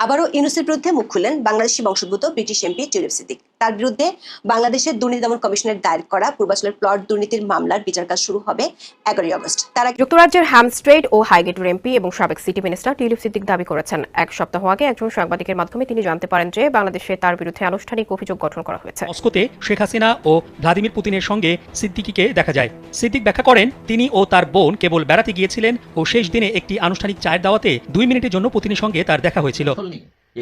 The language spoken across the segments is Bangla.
আবারও ইউনুসের বিরুদ্ধে মুখ খুললেন বাংলাদেশি বংশোদ্ভূত ব্রিটিশ এমপি টিউলিপ সিদ্দিক। তার বিরুদ্ধে বাংলাদেশের দুর্নীতি দমন কমিশনের দায়ের করা পূর্বাচলের প্লট দুর্নীতির মামলার বিচার কাজ শুরু হবে এগারোই আগস্ট। তার যুক্তরাজ্যের হ্যামস্ট্রেড ও হাইগেটের এমপি এবং সাবেক সিটি মিনিস্টার টিউলিপ সিদ্দিক দাবি করেছেন। এক সপ্তাহ আগে একজন সাংবাদিকের মাধ্যমে তিনি জানতে পারেন যে বাংলাদেশে তার বিরুদ্ধে আনুষ্ঠানিক অভিযোগ গঠন করা হয়েছে। মস্কোতে শেখ হাসিনা ও ভ্লাদিমির পুতিনের সঙ্গে সিদ্দিকিকে দেখা যায়। সিদ্দিক ব্যাখ্যা করেন তিনি ও তার বোন কেবল বেড়াতে গিয়েছিলেন ও শেষ দিনে একটি আনুষ্ঠানিক চায়ের দাওয়াতে দুই মিনিটের জন্য পুতিনের সঙ্গে তার দেখা হয়েছিল।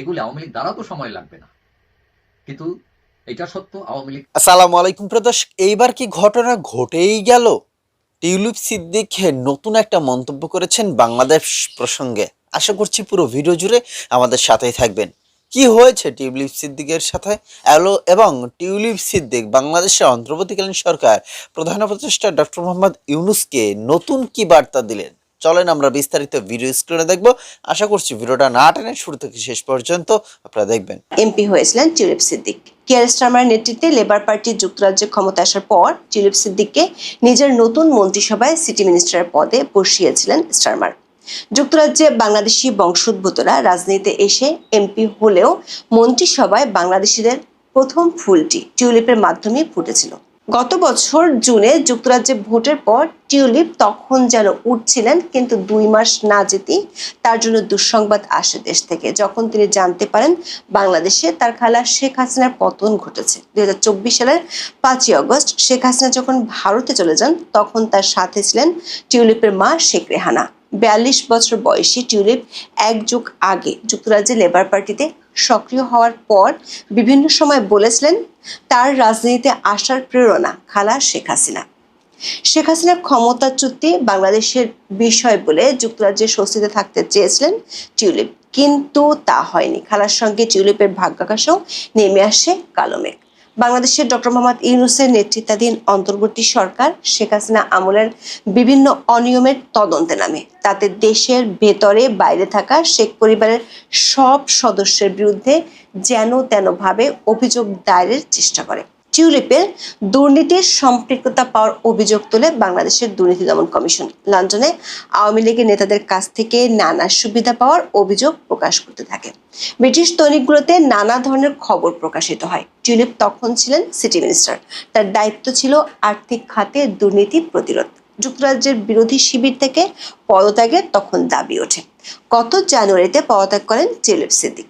এগুলি আওয়ামী লীগ দ্বারা তো সময় লাগবে না। কিন্তু এটা সত্য, আওয়ামী লীগ। আসসালামু আলাইকুম প্রদর্শক এইবার কি ঘটনা ঘটেই গেল? টিউলিপ সিদ্দিক নতুন একটা মন্তব্য করেছেন বাংলাদেশ প্রসঙ্গে। আশা করছি পুরো ভিডিও জুড়ে আমাদের সাথেই থাকবেন। কি হয়েছে টিউলিপ সিদ্দিকের সাথে? এলো এবং টিউলিপ সিদ্দিক, বাংলাদেশের অন্তর্বর্তীকালীন সরকার প্রধান উপদেষ্টা ডক্টর মোহাম্মদ ইউনুসকে নতুন কি বার্তা দিলেন? চলেন আমরা বিস্তারিত ভিডিও স্ক্রিনে দেখব। আশা করছি ভিডিওটা না টেনে শুরু থেকে শেষ পর্যন্ত আপনারা দেখবেন। এমপি হয়েছিলেন টিউলিপ সিদ্দিক। কেয়ার স্টারমারের নেতৃত্বে লেবার পার্টি যুক্তরাজ্যে ক্ষমতা আসার পর টিউলিপ সিদ্দিককে নিজের নতুন মন্ত্রিসভায় সিটি মিনিস্টারের পদে বসিয়েছিলেন স্টারমার যুক্তরাজ্যে বাংলাদেশি বংশোদ্ভূতরা রাজনীতিতে এসে এমপি হলেও মন্ত্রিসভায় বাংলাদেশিদের প্রথম ফুলটি টিউলিপের মাধ্যমে ফুটেছিল। গত বছর জুনে যুক্তরাজ্যে ভোটের পর টিউলিপ তখন যেন উঠছিলেন কিন্তু দুই মাস না যেতেই তার জন্য দুঃসংবাদ আসে দেশ থেকে। যখন তিনি জানতে পারেন বাংলাদেশে তার খালা শেখ হাসিনার পতন ঘটেছে। দুই হাজার চব্বিশ সালের পাঁচই আগস্ট শেখ হাসিনা যখন ভারতে চলে যান, তখন তার সাথে ছিলেন টিউলিপের মা শেখ রেহানা। বিয়াল্লিশ বছর বয়সী টিউলিপ এক যুগ আগে যুক্তরাজ্যে লেবার পার্টিতে সক্রিয় হওয়ার পর বিভিন্ন সময় বলেছিলেন তার রাজনীতিতে আসার প্রেরণা খালা শেখ হাসিনা। শেখ হাসিনার ক্ষমতাচ্যুতি বাংলাদেশের বিষয় বলে যুক্তরাজ্যে স্বস্তিতে থাকতে চেয়েছিলেন টিউলিপ, কিন্তু তা হয়নি। খালার সঙ্গে টিউলিপের ভাগ্যাকাশেও নেমে আসে কালো মেঘ। বাংলাদেশের ডক্টর মোহাম্মদ ইউনুসের নেতৃত্বাধীন অন্তর্বর্তী সরকার শেখ হাসিনা আমলের বিভিন্ন অনিয়মের তদন্তে নামে। তাতে দেশের ভেতরে বাইরে থাকা শেখ পরিবারের সব সদস্যের বিরুদ্ধে যেন তেনভাবে অভিযোগ দায়েরের চেষ্টা করে। টিউলিপের দুর্নীতির সম্পৃক্ততা পাওয়ার অভিযোগ তোলে বাংলাদেশের দুর্নীতি দমন কমিশন। লন্ডনে আওয়ামী লীগের নেতাদের কাছ থেকে নানা সুবিধা পাওয়ার অভিযোগ প্রকাশ করতে থাকে। ব্রিটিশ দৈনিকগুলোতে নানা ধরনের খবর প্রকাশিত হয়। টিউলিপ তখন ছিলেন সিটি মিনিস্টার। তার দায়িত্ব ছিল আর্থিক খাতে দুর্নীতি প্রতিরোধ। যুক্তরাজ্যের বিরোধী শিবির থেকে পদত্যাগের তখন দাবি ওঠে। গত জানুয়ারিতে পদত্যাগ করেন টিউলিপ সিদ্দিক।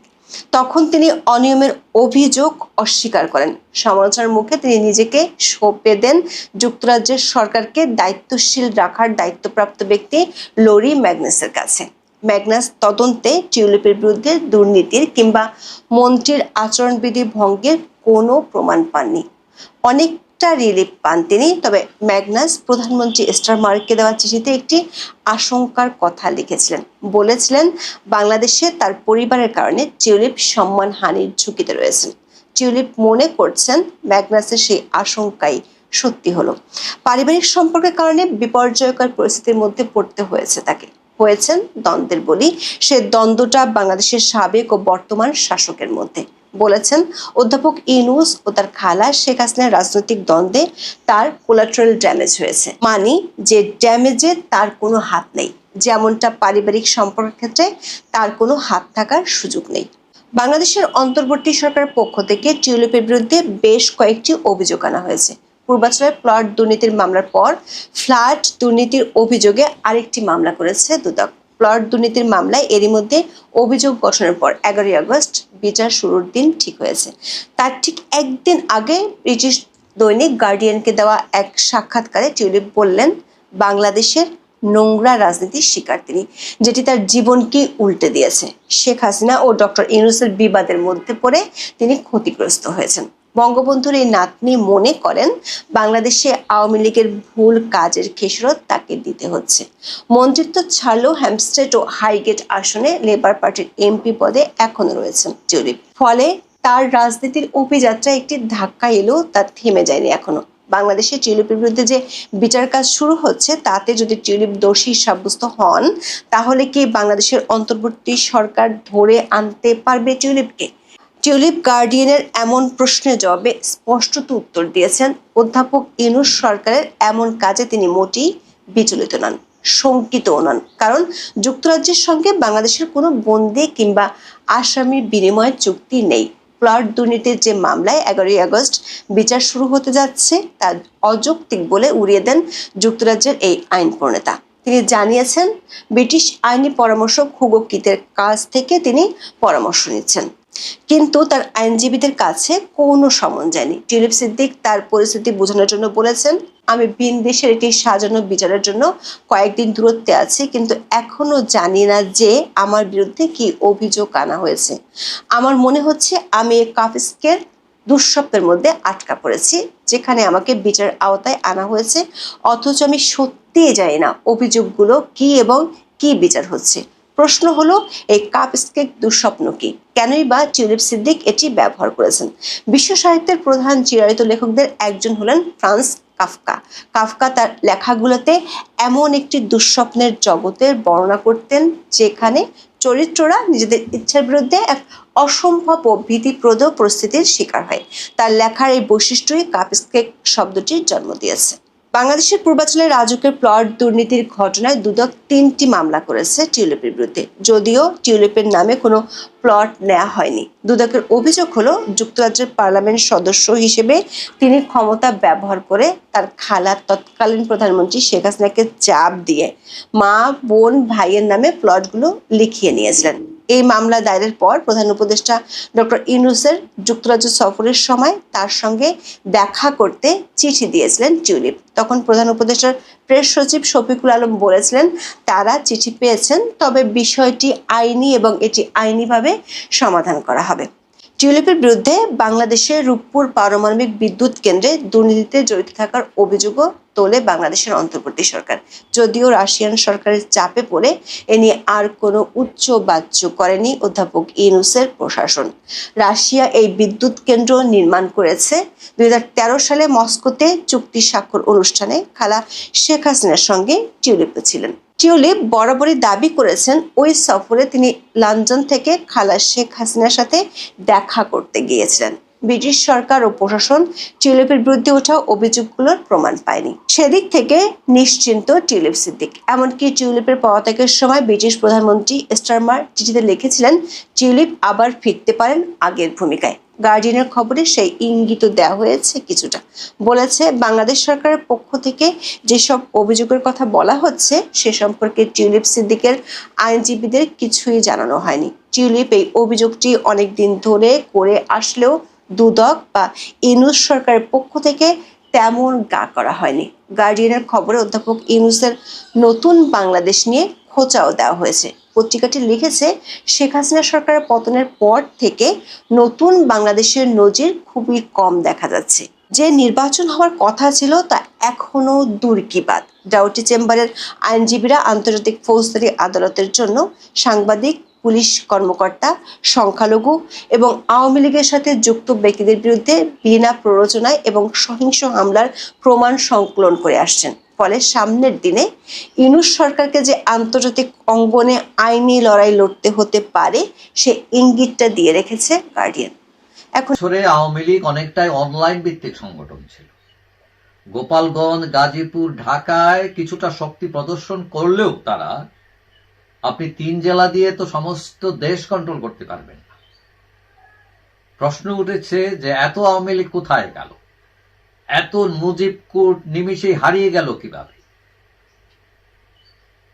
তখন তিনি অনিয়মের অভিযোগ অস্বীকার করেন। সমালোচনার মুখে তিনি নিজেকে সঁপে দেন। যুক্তরাজ্যের সরকারকে দায়িত্বশীল রাখার দায়িত্বপ্রাপ্ত ব্যক্তি লরি ম্যাগনাসের কাছে। ম্যাগনাস তদন্তে টিউলিপের বিরুদ্ধে দুর্নীতির কিংবা মন্ত্রীর আচরণবিধি ভঙ্গের কোনো প্রমাণ পাননি। অনেকটা রিলিফ পান তিনি। তবে ম্যাগনাস প্রধানমন্ত্রী স্টার মার্ককে দেওয়া চিঠিতে একটি আশঙ্কার কথা লিখেছিলেন। বলেছিলেন, বাংলাদেশে তার পরিবারের কারণে টিউলিপ সম্মানহানির ঝুঁকিতে রয়েছেন টিউলিপ মনে করছেন, ম্যাগনাসের সেই আশঙ্কাই সত্যি হলো। পারিবারিক সম্পর্কের কারণে বিপর্যয়কর পরিস্থিতির মধ্যে পড়তে হয়েছে তাকে। হয়েছেন দ্বন্দ্বের বলি। সে দ্বন্দ্বটা বাংলাদেশের সাবেক ও বর্তমান শাসকের মধ্যে। বলেছেন অধ্যাপক ইনুস ও তার খালা শেখ হাসিনার রাজনৈতিক দ্বন্দ্বে তার কোলাট্রাল ড্যামেজ হয়েছে। মানি যে ড্যামেজে তার কোনো হাত নেই। যেমনটা পারিবারিক সম্পর্কের ক্ষেত্রে তার কোনো হাত থাকার সুযোগ নেই। বাংলাদেশের অন্তর্বর্তী সরকারের পক্ষ থেকে টিউলিপের বিরুদ্ধে বেশ কয়েকটি অভিযোগ আনা হয়েছে। পূর্বাচলের প্লট দুর্নীতির মামলার পর ফ্ল্যাট দুর্নীতির অভিযোগে আরেকটি মামলা করেছে দুদক। প্লট দুর্নীতির মামলায় এরই মধ্যে অভিযোগ গঠনের পর এগারোই আগস্ট বিচার শুরুর দিন ঠিক হয়েছে। তার ঠিক একদিন আগে ব্রিটিশ দৈনিক গার্ডিয়ানকে দেওয়া এক সাক্ষাৎকারে টিউলিপ বললেন, বাংলাদেশের নোংরা রাজনীতির শিকার তিনি, যেটি তার জীবনকে উল্টে দিয়েছে। শেখ হাসিনা ও ডক্টর ইউনুসের বিবাদের মধ্যে পড়ে তিনি ক্ষতিগ্রস্ত হয়েছেন। বঙ্গবন্ধুর এই নাতনি মনে করেন, বাংলাদেশে আওয়ামী লীগের ভুল কাজের খেসরত তাকে দিতে হচ্ছে। মন্ত্রিত্ব ছাড়লেও হ্যামস্টেড ও হাইগেট আসনে লেবার পার্টির এমপি পদে এখনও রয়েছেন টিউলিপ। ফলে তার রাজনীতির অভিযাত্রা একটি ধাক্কা এলেও তা থেমে যায়নি এখনও। বাংলাদেশে টিউলিপের বিরুদ্ধে যে বিচার কাজ শুরু হচ্ছে, তাতে যদি টিউলিপ দোষী সাব্যস্ত হন, তাহলে কি বাংলাদেশের অন্তর্বর্তী সরকার ধরে আনতে পারবে টিউলিপকে? টিউলিপ গার্ডিয়ানের এমন প্রশ্নের জবাবে স্পষ্টত উত্তর দিয়েছেন অধ্যাপক ইনুস সরকারের এমন কাজে তিনি মোটেই বিচলিত নন, শঙ্কিতও নন। কারণ যুক্তরাজ্যের সঙ্গে বাংলাদেশের কোনো বন্দি কিংবা আসামি বিনিময় চুক্তি নেই। প্লট দুর্নীতির যে মামলায় এগারোই আগস্ট বিচার শুরু হতে যাচ্ছে, তা অযৌক্তিক বলে উড়িয়ে দেন যুক্তরাজ্যের এই আইন প্রণেতা তিনি জানিয়েছেন, ব্রিটিশ আইনি পরামর্শক হুগো কিতের কাছ থেকে তিনি পরামর্শ নিচ্ছেন। কিন্তু তার আইনজীবীদের কাছে কোনো সমন যায়নি। টিউলিপ সিদ্দিক তার পরিস্থিতি বোঝানোর জন্য বলেছেন, আমি ভিন দেশের একটি সাজানো বিচারের জন্য কয়েকদিন দূরত্বে আছি, কিন্তু এখনও জানি না যে আমার বিরুদ্ধে কি অভিযোগ আনা হয়েছে। আমার মনে হচ্ছে আমি কাফিসকের দুঃস্বপ্নের মধ্যে আটকা পড়েছি, যেখানে আমাকে বিচার আওতায় আনা হয়েছে, অথচ আমি সত্যিই জানি না অভিযোগগুলো কি এবং কি বিচার হচ্ছে। প্রশ্ন হলো, এই কাপ স্কেক দুঃস্বপ্ন কি? কেনই বা টিউলিপ সিদ্দিক এটি ব্যবহার করেছেন? বিশ্ব সাহিত্যের প্রধান চিরায়িত লেখকদের একজন হলেন ফ্রান্স কাফকা। কাফকা তার লেখাগুলোতে এমন একটি দুঃস্বপ্নের জগতের বর্ণনা করতেন, যেখানে চরিত্ররা নিজেদের ইচ্ছার বিরুদ্ধে এক অসম্ভব ও ভীতিপ্রদ পরিস্থিতির শিকার হয়। তার লেখার এই বৈশিষ্ট্যই কাপ কাপস্কেক শব্দটির জন্ম দিয়েছে। বাংলাদেশের পূর্বাঞ্চলের রাজুকের প্লট দুর্নীতির ঘটনায় দুদক তিনটি মামলা করেছে টিউলিপের বিরুদ্ধে। যদিও টিউলিপের নামে কোনো প্লট নেওয়া হয়নি। দুদকের অভিযোগ হলো, যুক্তরাজ্যের পার্লামেন্ট সদস্য হিসেবে তিনি ক্ষমতা ব্যবহার করে তার খালা তৎকালীন প্রধানমন্ত্রী শেখ হাসিনাকে চাপ দিয়ে মা, বোন, ভাইয়ের নামে প্লটগুলো লিখিয়ে নিয়েছিলেন। এই মামলা দায়েরের পর প্রধান উপদেষ্টা ডক্টর ইউনুসের যুক্তরাজ্য সফরের সময় তার সঙ্গে দেখা করতে চিঠি দিয়েছিলেন টিউলিপ। তখন প্রধান উপদেষ্টার প্রেস সচিব শফিকুল আলম বলেছিলেন, তারা চিঠি পেয়েছেন, তবে বিষয়টি আইনি এবং এটি আইনিভাবে সমাধান করা হবে। টিউলিপের বিরুদ্ধে বাংলাদেশের রূপপুর পারমাণবিক বিদ্যুৎ কেন্দ্রে দুর্নীতিতে জড়িত থাকার অভিযোগও তোলে বাংলাদেশের অন্তর্বর্তী সরকার। যদিও রাশিয়ান সরকারের চাপে পড়ে, এ নিয়ে আর কোনো উচ্চ বাচ্য করেনি অধ্যাপক ইনুসের প্রশাসন। রাশিয়া এই বিদ্যুৎ কেন্দ্র নির্মাণ করেছে। দুই হাজার তেরো সালে মস্কোতে চুক্তি স্বাক্ষর অনুষ্ঠানে খালা শেখ হাসিনার সঙ্গে টিউলিপও ছিলেন। টিউলিপ বরাবরই দাবি করেছেন, ওই সফরে তিনি লন্ডন থেকে খালা শেখ হাসিনার সাথে দেখা করতে গিয়েছিলেন। ব্রিটিশ সরকার ও প্রশাসন টিউলিপের বিরুদ্ধে ওঠা অভিযোগগুলোর প্রমাণ পায়নি। সেদিক থেকে নিশ্চিন্ত টিউলিপ সিদ্দিক। এমনকি টিউলিপের পদত্যাগের সময় ব্রিটিশ প্রধানমন্ত্রী স্টারমার চিঠিতে লিখেছিলেন, টিউলিপ আবার ফিরতে পারেন আগের ভূমিকায়। গার্ডিয়ানের খবরে সেই ইঙ্গিত দেওয়া হয়েছে কিছুটা। বলেছে, বাংলাদেশ সরকারের পক্ষ থেকে যেসব অভিযোগের কথা বলা হচ্ছে, সে সম্পর্কে টিউলিপ সিদ্দিকের আইনজীবীদের কিছুই জানানো হয়নি। টিউলিপ এই অভিযোগটি অনেক দিন ধরে করে আসলেও দুদক বা ইনুস সরকারের পক্ষ থেকে তেমন গা করা হয়নি। গার্ডিয়ানের খবরে অধ্যাপক ইউনুসের নতুন বাংলাদেশ নিয়ে খোঁচাও দেওয়া হয়েছে। পত্রিকাটি লিখেছে, শেখ হাসিনা সরকারের পতনের পর থেকে নতুন বাংলাদেশের নজির খুবই কম দেখা যাচ্ছে। যে নির্বাচন হওয়ার কথা ছিল তা এখনও দূর কি বাদ ডাউটি চেম্বারের আইনজীবীরা আন্তর্জাতিক ফৌজদারি আদালতের জন্য সাংবাদিক, পুলিশ কর্মকর্তা, সংখ্যালঘু এবং আওয়ামী লীগের সাথে যুক্ত ব্যক্তিদের বিরুদ্ধে বিনা প্ররোচনায় এবং সহিংস হামলার প্রমাণ সংকলন করে আসছেন। ফলে সামনের দিনে ইনুস সরকারকে যে আন্তর্জাতিক অঙ্গনে আইনি লড়াই লড়তে হতে পারে, সে ইঙ্গিতটা দিয়ে রেখেছে গার্ডিয়ান এখন আওয়ামী লীগ অনেকটাই অনলাইন ভিত্তিক সংগঠন ছিল। গোপালগঞ্জ, গাজীপুর, ঢাকায় কিছুটা শক্তি প্রদর্শন করলেও তারা আপনি তিন জেলা দিয়ে তো সমস্ত দেশ কন্ট্রোল করতে পারবেন প্রশ্ন উঠেছে যে এত আওয়ামী লীগ কোথায় গেল? এত মুজিব কুট নিমিষেই হারিয়ে গেল কীভাবে?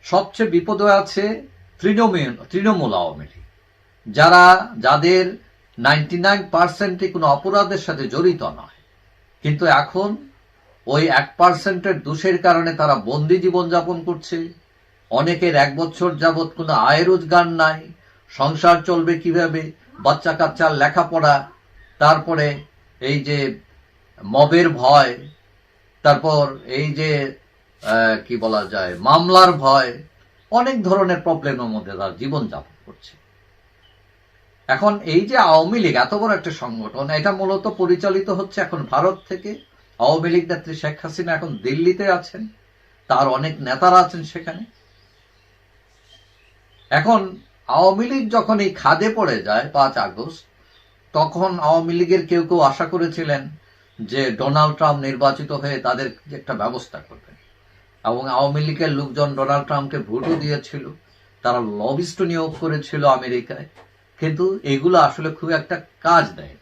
সবচেয়ে বিপদে আছে তৃণমূল তৃণমূল আওয়ামী লীগ। যারা, যাদের নাইনটি নাইন পার্সেন্টই কোনো অপরাধের সাথে জড়িত নয়। কিন্তু এখন ওই এক পার্সেন্টের দোষের কারণে তারা বন্দি জীবন যাপন করছে। অনেকের এক বছর যাবৎ কোনো আয় রোজগার নাই। সংসার চলবে কীভাবে? বাচ্চা কাচ্চার লেখাপড়া। তারপরে এই যে মবের ভয়, তারপর এই যে কি বলা যায়, মামলার ভয়, অনেক ধরনের প্রবলেমের মধ্যে তারা জীবন যাপন করছে। এখন এই যে আওয়ামী লীগ, এত বড় একটা সংগঠন, এটা মূলত পরিচালিত হচ্ছে এখন ভারত থেকে। আওয়ামী লীগ নেত্রী শেখ হাসিনা এখন দিল্লিতে আছেন, তার অনেক নেতারা আছেন সেখানে। এখন আওয়ামী লীগ যখন এই খাদে পড়ে যায় পাঁচ আগস্ট, তখন আওয়ামী লীগের কেউ কেউ আশা করেছিলেন যে ডোনাল্ড ট্রাম্প নির্বাচিত হয়ে তাদের একটা ব্যবস্থা করবেন এবং আওয়ামী লীগের লোকজন ডোনাল্ড ট্রাম্পকে ভোটও দিয়েছিল, তারা লবিস্ট নিয়োগ করেছিল আমেরিকায়। কিন্তু এগুলো আসলে খুব একটা কাজ দেয়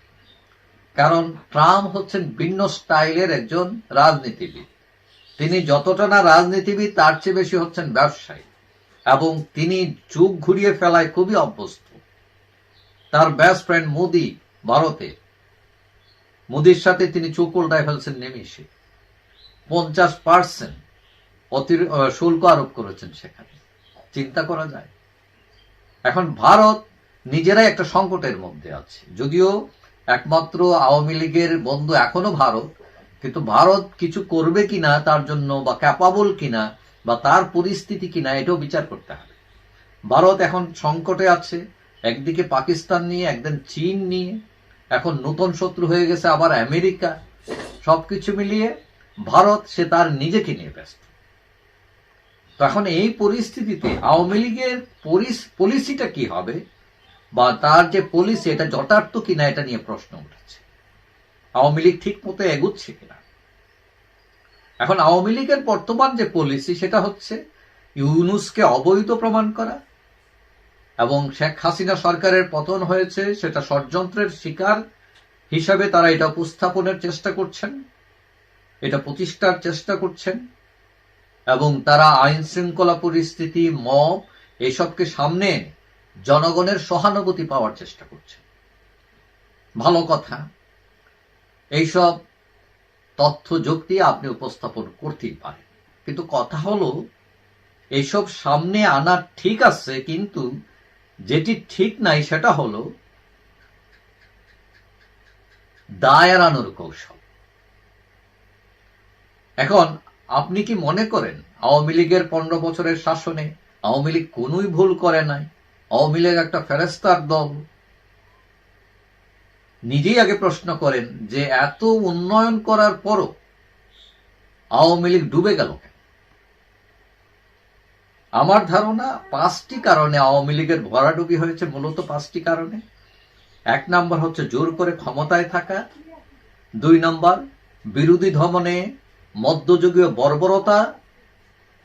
কারণ ট্রাম্প হচ্ছেন ভিন্ন স্টাইলের একজন রাজনীতিবিদ। তিনি যতটা না রাজনীতিবিদ, তার চেয়ে বেশি হচ্ছেন ব্যবসায়ী। এবং তিনি যুগ ঘুরিয়ে ফেলায় খুবই অভ্যস্ত। তার বেস্ট ফ্রেন্ড মোদি, ভারতে। মোদির সাথে তিনি চোখ উল্টায় ফেলছেন নেমেষে পঞ্চাশ পার্সেন্ট শুল্ক আরোপ করেছেন সেখানে। চিন্তা করা যায়। এখন ভারত নিজেরাই একটা সংকটের মধ্যে আছে। যদিও একমাত্র আওয়ামী লীগের বন্ধু এখনও ভারত, কিন্তু ভারত কিছু করবে কিনা, তার জন্য বা ক্যাপাবল কিনা, বা তার পরিস্থিতি কিনা, এটাও বিচার করতে হবে। ভারত এখন সংকটে আছে। একদিকে পাকিস্তান নিয়ে, একদিন চীন নিয়ে। এখন নতুন শত্রু হয়ে গেছে আবার আমেরিকা। সবকিছু মিলিয়ে ভারত সে তার নিজেকে নিয়ে ব্যস্ত। তো এখন এই পরিস্থিতিতে আওয়ামী লীগের পলিসিটা কি হবে? বা তার যে পলিসি, এটা যথার্থ কিনা এটা নিয়ে প্রশ্ন উঠেছে। আওয়ামী লীগ ঠিক মতো এগুচ্ছে কিনা? এখন আওয়ামী লীগের বর্তমান যে পলিসি, সেটা হচ্ছে ইউনুসকে অবৈধ প্রমাণ করা এবং শেখ হাসিনা সরকারের পতন হয়েছে, সেটা ষড়যন্ত্রের শিকার হিসাবে তারা এটা উপস্থাপনের চেষ্টা করছেন, এটা প্রতিষ্ঠার চেষ্টা করছেন, এবং তারা আইন শৃঙ্খলা পরিস্থিতি, মব, এসবকে সামনে জনগণের সহানুভূতি পাওয়ার চেষ্টা করছে। ভালো কথা, এইসব তথ্য, যুক্তি আপনি উপস্থাপন করতেই পারেন। কিন্তু কথা হলো এইসব সামনে আনা ঠিক আছে, কিন্তু যেটি ঠিক নাই সেটা হলো দায় এড়ানোর কৌশল। এখন আপনি কি মনে করেন আওয়ামী লীগের পনেরো বছরের শাসনে আওয়ামী লীগ কোনোই ভুল করে নাই? আওয়ামী লীগ একটা ফেরেস্তার দল। নিজেই আগে প্রশ্ন করেন যে এত উন্নয়ন করার পরও আওয়ামী লীগ ডুবে গেল কেন? আমার ধারণা পাঁচটি কারণে আওয়ামী লীগের ভরাডুবি হয়েছে, মূলত পাঁচটি কারণে। এক নম্বর হচ্ছে জোর করে ক্ষমতায় থাকা। দুই নম্বর, বিরোধী ধমনে মধ্যযুগীয় বর্বরতা।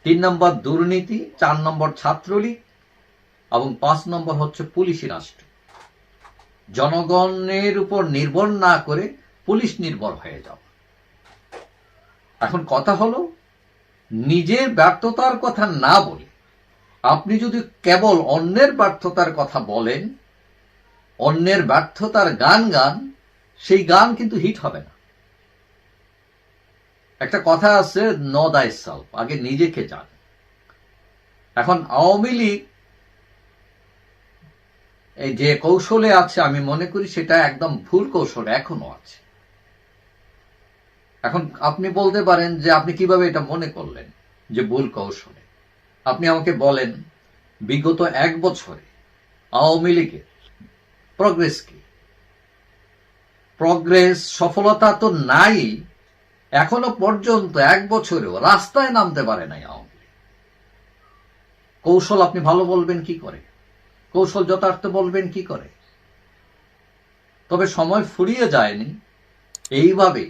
তিন নম্বর, দুর্নীতি। চার নম্বর, ছাত্রলীগ। এবং পাঁচ নম্বর হচ্ছে পুলিশি রাষ্ট্র। জনগণের উপর নির্ভর না করে পুলিশ নির্ভর হয়ে যাও এখন কথা হলো, নিজের ব্যর্থতার কথা না বলে আপনি যদি কেবল অন্যের ব্যর্থতার কথা বলেন, অন্যের ব্যর্থতার গান গান, সেই গান কিন্তু হিট হবে না। একটা কথা আছে, নো সেলফ আগে নিজেকে জান। এখন আওয়ামী লীগ এই যে কৌশলে আছে, আমি মনে করি সেটা একদম ভুল কৌশল এখনও আছে। এখন আপনি বলতে পারেন যে আপনি কীভাবে এটা মনে করলেন, যে ভুল কৌশলে? আপনি আমাকে বলেন, বিগত এক বছরে আওয়ামী লীগের প্রগ্রেস কি? প্রগ্রেস সফলতা তো নাই, এখনও পর্যন্ত এক বছরেও রাস্তায় নামতে পারে নাই আওয়ামী লীগ। কৌশল আপনি ভালো বলবেন কি করে? কৌশল যথার্থ বলবেন কি করে? তবে সময় ফুরিয়ে যায়নি, এইভাবে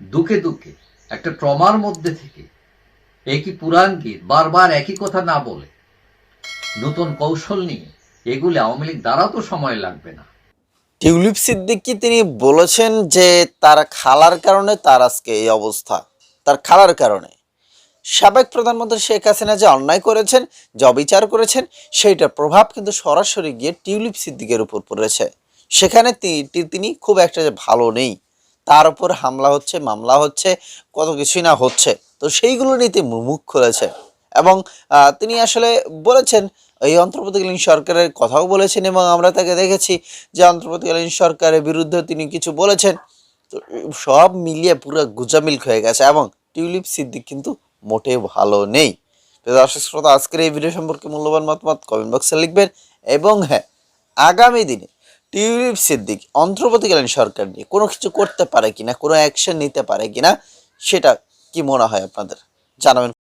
দুকে দুকে, একটা ট্রমার মধ্যে থেকে একই পুরাণ গীত বারবার একই কথা না বলে। নতুন কৌশল নিয়ে এগুলো আওয়ামী লীগ দ্বারা তো সময় লাগবে না। টিউলিপ সিদ্দিকী তিনি বলেছেন যে, তার খালার কারণে তার আজকে এই অবস্থা। তার খালার কারণে। সাবেক প্রধানমন্ত্রী শেখ হাসিনা যে অন্যায় করেছেন, যে অবিচার করেছেন, সেইটার প্রভাব কিন্তু সরাসরি গিয়ে টিউলিপ সিদ্দিকের উপর পড়েছে। সেখানে তিনি খুব একটা যে ভালো নেই। তার উপর হামলা হচ্ছে, মামলা হচ্ছে, কত কিছুই না হচ্ছে। তো সেইগুলো নিয়ে তিনি মুখ খুলেছে এবং তিনি আসলে বলেছেন, এই অন্তর্বর্তীকালীন সরকারের কথাও বলেছেন এবং আমরা তাকে দেখেছি যে অন্তর্বর্তীকালীন সরকারের বিরুদ্ধে তিনি কিছু বলেছেন। তো সব মিলিয়ে পুরো গুজামিল্ক হয়ে গেছে এবং টিউলিপ সিদ্দিক কিন্তু মোটে ভালো নেই। তো দর্শক শ্রোতা, আজকের এই ভিডিও সম্পর্কে মূল্যবান মতামত কমেন্ট বক্সে লিখবেন এবং হ্যাঁ আগামী দিনে টিউলিপ সিদ্দিক অন্তর্বর্তীকালীন সরকার নিয়ে কোনো কিছু করতে পারে কিনা, কোনো অ্যাকশন নিতে পারে কিনা, সেটা কি মনে হয় আপনাদের? জানাবেন